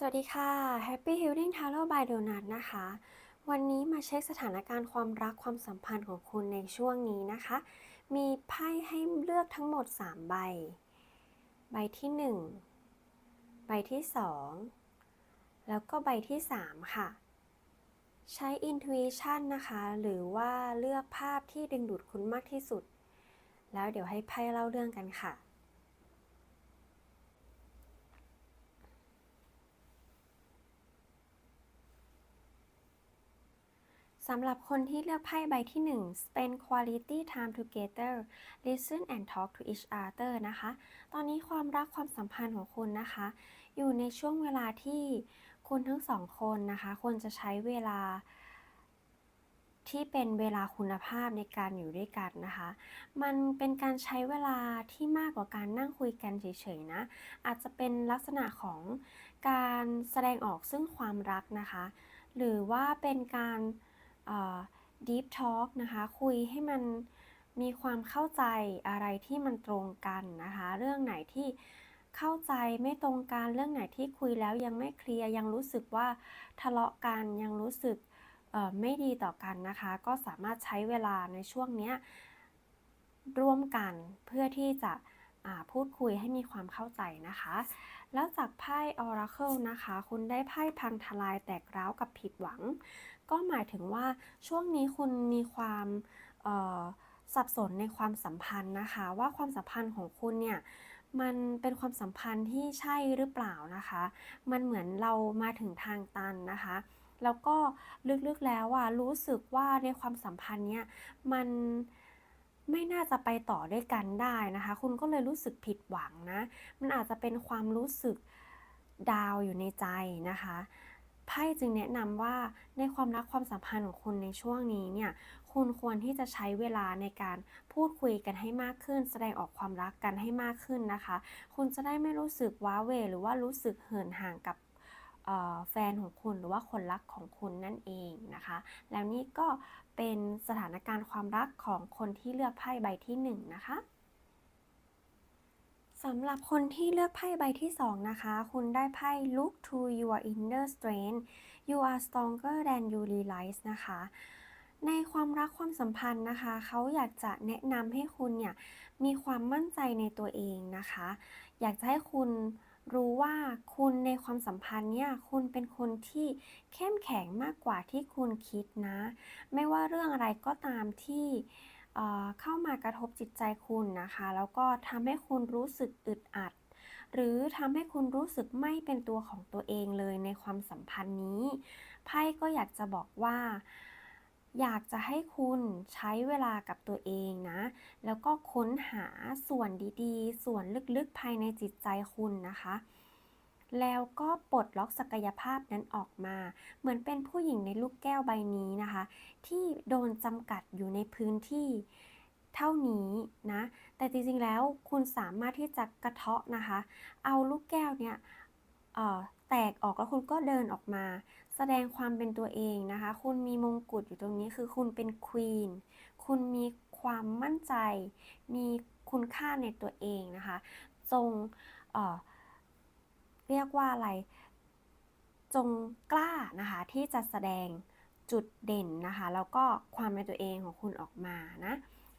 สวัสดีค่ะ Happy Healing Tarot by Donut นะคะ วันนี้มาเช็คสถานการณ์ความรักความสัมพันธ์ของคุณในช่วงนี้นะคะ มีไพ่ให้เลือกทั้งหมด 3 ใบ ใบที่ 1 ใบที่ 2 แล้วก็ใบที่ 3 ค่ะ ใช้ Intuition นะคะ หรือว่าเลือกภาพที่ดึงดูดคุณมากที่สุด แล้วเดี๋ยวให้ไพ่เล่าเรื่องกันค่ะ สำหรับคนที่เลือกไพ่ใบที่ 1 spend quality time together listen and talk to each other นะคะ ตอนนี้ความรักความสัมพันธ์ของคุณนะคะ อยู่ในช่วงเวลาที่คุณทั้งสองคนนะคะควรจะใช้เวลาที่เป็นเวลาคุณภาพในการอยู่ด้วยกันนะคะ มันเป็นการใช้เวลาที่มากกว่าการนั่งคุยกันเฉยๆนะ อาจจะเป็นลักษณะของการแสดงออกซึ่งความรักนะคะ หรือว่าเป็นการ deep talk นะคะ คุยให้มันมีความเข้าใจอะไรที่มันตรงกันนะคะ เรื่องไหนที่เข้าใจไม่ตรงกัน เรื่องไหนที่คุยแล้วยังไม่เคลียร์ ยังรู้สึกว่าทะเลาะกัน ยังรู้สึกไม่ดีต่อกันนะคะ ก็สามารถใช้เวลาในช่วงนี้ร่วมกันเพื่อที่จะพูดคุยให้มีความเข้าใจนะคะ แล้วจากไพ่ Oracle นะคะ คุณได้ไพ่พังทลายแตกร้าวกับผิดหวัง ก็หมายถึงว่าช่วงนี้คุณมีความสับสนในความสัมพันธ์นะคะ ว่าความสัมพันธ์ของคุณเนี่ยมันเป็นความสัมพันธ์ที่ใช่หรือเปล่านะคะ มันเหมือนเรามาถึงทางตันนะคะ แล้วก็ลึกๆแล้วอะรู้สึกว่าในความสัมพันธ์เนี้ยมันไม่น่าจะไปต่อด้วยกันได้นะคะ คุณก็เลยรู้สึกผิดหวังนะ มันอาจจะเป็นความรู้สึกดาวอยู่ในใจนะคะ ไพ่จึงแนะนำว่าในความรักความสัมพันธ์ของคุณในช่วงนี้เนี่ยคุณควรที่จะใช้เวลาในการพูดคุยกันให้มากขึ้น แสดงออกความรักกันให้มากขึ้นนะคะ คุณจะได้ไม่รู้สึกว้าเหวหรือว่ารู้สึกเหินห่างกับแฟนของคุณหรือว่าคนรักของคุณนั่นเองนะคะ แล้วนี่ก็เป็นสถานการณ์ความรักของคนที่เลือกไพ่ใบที่หนึ่งนะคะ สำหรับคนที่เลือกไพ่ใบที่ 2 นะคะ คุณได้ไพ่ Look to your inner strength you are stronger than you realize นะคะ ในความรักความสัมพันธ์นะคะ เขาอยากจะแนะนำให้คุณเนี่ย มีความมั่นใจในตัวเองนะคะ อยากจะให้คุณรู้ว่าคุณในความสัมพันธ์เนี่ยคุณเป็นคนที่เข้มแข็งมากกว่าที่คุณคิดนะ ไม่ว่าเรื่องอะไรก็ตามที่ เข้ามากระทบจิตใจคุณนะคะ แล้วก็ทำให้คุณรู้สึกอึดอัด หรือทำให้คุณรู้สึกไม่เป็นตัวของตัวเองเลยในความสัมพันธ์นี้ ไพ่ก็อยากจะบอกว่า อยากจะให้คุณใช้เวลากับตัวเองนะ แล้วก็ค้นหาส่วนดีๆ ส่วนลึกๆภายในจิตใจคุณนะคะ แล้วก็ปลดล็อกศักยภาพนั้นออกมา เหมือนเป็นผู้หญิงในลูกแก้วใบนี้นะคะ ที่โดนจำกัดอยู่ในพื้นที่เท่านี้นะ แต่จริงๆแล้วคุณสามารถที่จะกระเทาะนะคะ เอาลูกแก้วเนี่ยแตกออกแล้วคุณก็เดินออกมา แสดงความเป็นตัวเองนะคะ คุณมีมงกุฎอยู่ตรงนี้คือคุณเป็นควีนคุณมีความมั่นใจ มีคุณค่าในตัวเองนะคะ จงเอ่อ เรียกว่าอะไร จงกล้านะคะที่จะแสดงจุดเด่นนะคะ แล้วก็ความเป็นตัวเองของคุณออกมานะ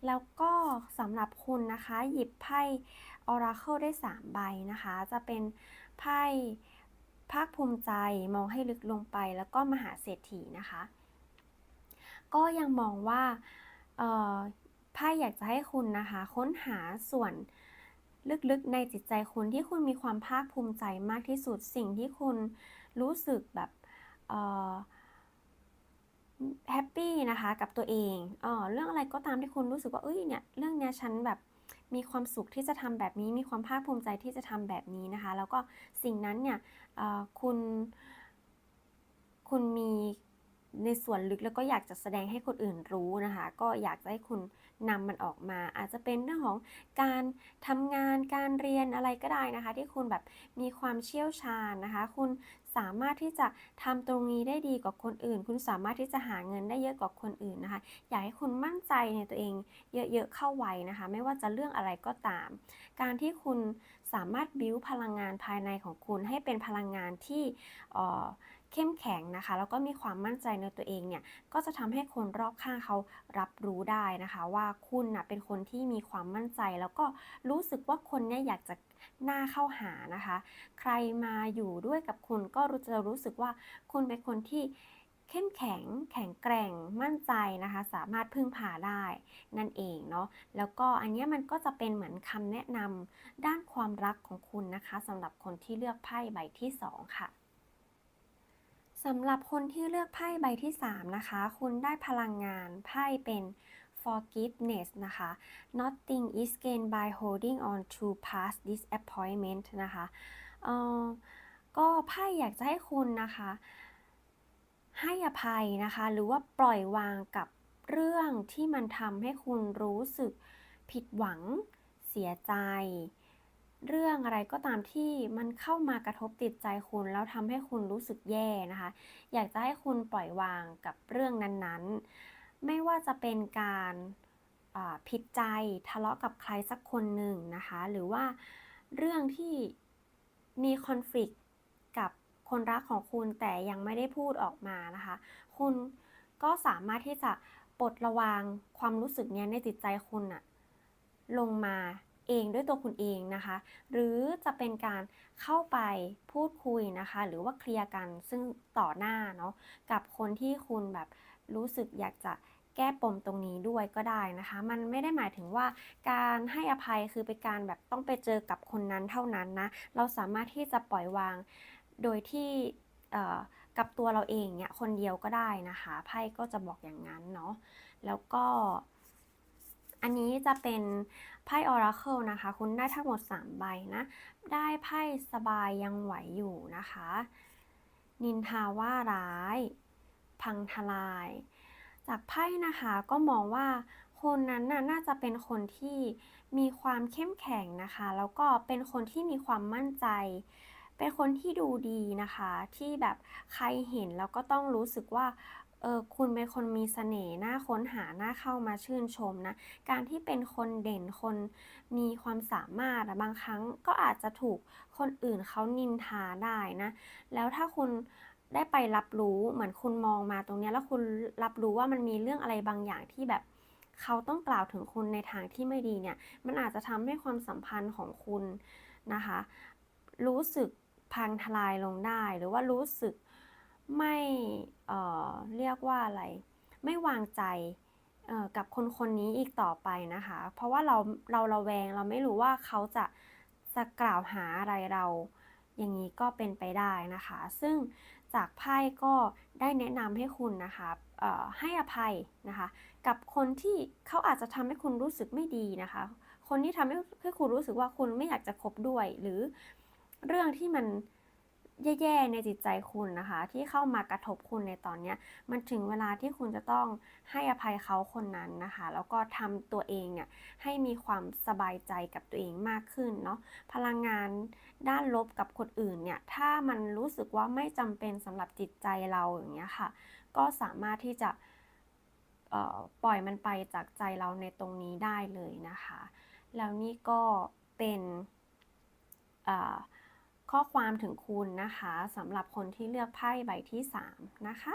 แล้วก็สำหรับคุณนะคะ หยิบไพ่ Oracle ได้ 3 ใบนะคะ จะเป็นไพ่ภาคภูมิใจมองให้ลึกลงไปแล้วก็มหาเศรษฐีนะคะ ก็ยังมองว่าไพ่อยากจะให้คุณนะคะ ค้นหาส่วน ลึกๆในจิตใจคุณที่คุณมีความภาคภูมิใจมากที่สุดสิ่งที่คุณรู้สึกแบบเออแฮปปี้นะคะกับตัวเองเออเรื่องอะไรก็ตามที่คุณรู้สึกว่าเอ้ยเนี่ยเรื่องเนี้ยฉันแบบมีความสุขที่จะทำแบบนี้ มีความภาคภูมิใจที่จะทำแบบนี้นะคะ แล้วก็สิ่งนั้นเนี่ยอ่อคุณ คุณมีในส่วนลึกแล้วก็อยากจะแสดงให้คนอื่นรู้นะคะ ก็อยากจะให้คุณ นำมันออกมา อาจจะเป็นเรื่องของการทำงานการเรียนอะไรก็ได้นะคะ ที่คุณแบบมีความเชี่ยวชาญนะคะ คุณสามารถที่จะทำตรงนี้ได้ดีกว่าคนอื่น คุณสามารถที่จะหาเงินได้เยอะกว่าคนอื่นนะคะ อยากให้คุณมั่นใจในตัวเองเยอะๆเข้าไว้นะคะ ไม่ว่าจะเรื่องอะไรก็ตาม การที่คุณ สามารถบิ้วพลังงานภายในของคุณให้เป็นพลังงานที่เข้มแข็งนะคะแล้วก็มีความมั่นใจในตัวเองเนี่ยก็จะทำให้คนรอบข้างเขารับรู้ได้นะคะ ว่าคุณนะเป็นคนที่มีความมั่นใจ แล้วก็รู้สึกว่าคนเนี่ยอยากจะหน้าเข้าหานะคะ ใครมาอยู่ด้วยกับคุณก็จะรู้สึกว่าคุณเป็นคนที่ เข้มแข็ง แข็งแกร่ง มั่นใจนะคะ สามารถพึ่งพาได้นั่นเองเนาะ แล้วก็อันนี้มันก็จะเป็นเหมือนคำแนะนำด้านความรักของคุณนะคะสำหรับคนที่เลือกไพ่ใบที่ 2 ค่ะสำหรับคนที่เลือกไพ่ใบที่ 3 นะคะ คุณได้พลังงานไพ่เป็น forgiveness นะคะ nothing is gained by holding on to past disappointment นะคะเออก็ไพ่อยากจะให้คุณนะคะ ให้อภัยนะคะ หรือว่าปล่อยวางกับเรื่องที่มันทำให้คุณรู้สึกผิดหวัง เสียใจ เรื่องอะไรก็ตามที่มันเข้ามากระทบติดใจคุณ แล้วทำให้คุณรู้สึกแย่นะคะ อยากจะให้คุณปล่อยวางกับเรื่องนั้นๆ ไม่ว่าจะเป็นการาผิดใจทะเลาะกับใครสักคนหนึ่งนะคะ หรือว่าเรื่องที่มีคอน FLICT คนรักของคุณแต่ยังไม่ได้พูดออกมานะคะ คุณก็สามารถที่จะปลดระวางความรู้สึกเนี้ยในจิตใจคุณอะลงมาเองด้วยตัวคุณเองนะคะ หรือจะเป็นการเข้าไปพูดคุยนะคะ หรือว่าเคลียร์กันซึ่งต่อหน้าเนาะกับคนที่คุณแบบรู้สึกอยากจะแก้ปมตรงนี้ด้วยก็ได้นะคะ มันไม่ได้หมายถึงว่าการให้อภัยคือเป็นการแบบต้องไปเจอกับคนนั้นเท่านั้นนะ เราสามารถที่จะปล่อยวาง โดยที่กับตัวเราเองเนี่ยคนเดียวก็ได้นะคะไพ่ก็จะบอกอย่างนั้นเนาะแล้วก็ อันนี้จะเป็นไพ่ Oracle นะคะ คุณได้ทั้งหมด 3 ใบนะ ได้ไพ่สบายยังไหวอยู่นะคะ นินทาว่าร้าย พังทลาย จากไพ่นะคะก็มองว่าคนนั้นน่ะน่าจะเป็นคนที่มีความเข้มแข็งนะคะ แล้วก็เป็นคนที่มีความมั่นใจ เป็นคนที่ดูดีนะคะ ที่แบบใครเห็นแล้วก็ต้องรู้สึกว่าเออคุณเป็นคนมีเสน่ห์น่าค้นหาน่าเข้ามาชื่นชมนะ การที่เป็นคนเด่นคนมีความสามารถบางครั้งก็อาจจะถูกคนอื่นเขานินทาได้นะ แล้วถ้าคุณได้ไปรับรู้เหมือนคุณมองมาตรงนี้แล้วคุณรับรู้ว่ามันมีเรื่องอะไรบางอย่างที่แบบเขาต้องกล่าวถึงคุณในทางที่ไม่ดีเนี่ย มันอาจจะทำให้ความสัมพันธ์ของคุณนะคะ รู้สึก พังทลายลงได้ หรือว่ารู้สึกไม่เอ่อเรียกว่าอะไร ไม่วางใจเอ่อกับคนคนนี้อีกต่อไปนะคะ เพราะว่าเราเราระแวงเราไม่รู้ว่าเขาจะจะกล่าวหาอะไรเรา อย่างนี้ก็เป็นไปได้นะคะ ซึ่งจากไพ่ก็ได้แนะนำให้คุณนะคะให้อภัยนะคะ กับคนที่เขาอาจจะทำให้คุณรู้สึกไม่ดีนะคะ คนที่ทำให้ให้คุณรู้สึกว่าคุณไม่อยากจะคบด้วย หรือ เรื่องที่มันแย่ๆในจิตใจคุณนะคะ ที่เข้ามากระทบคุณในตอนนี้มันถึงเวลาที่คุณจะต้องให้อภัยเขาคนนั้นนะคะ แล้วก็ทำตัวเองเนี่ยให้มีความสบายใจกับตัวเองมากขึ้นเนาะพลังงานด้านลบกับคนอื่นเนี่ยถ้ามันรู้สึกว่าไม่จำเป็นสำหรับจิตใจเราอย่างเงี้ยค่ะ ก็สามารถที่จะปล่อยมันไปจากใจเราในตรงนี้ได้เลยนะคะ แล้วนี่ก็เป็นอ่อ ข้อความถึงคุณนะคะสำหรับคนที่เลือกไพ่ใบที่ 3 นะคะ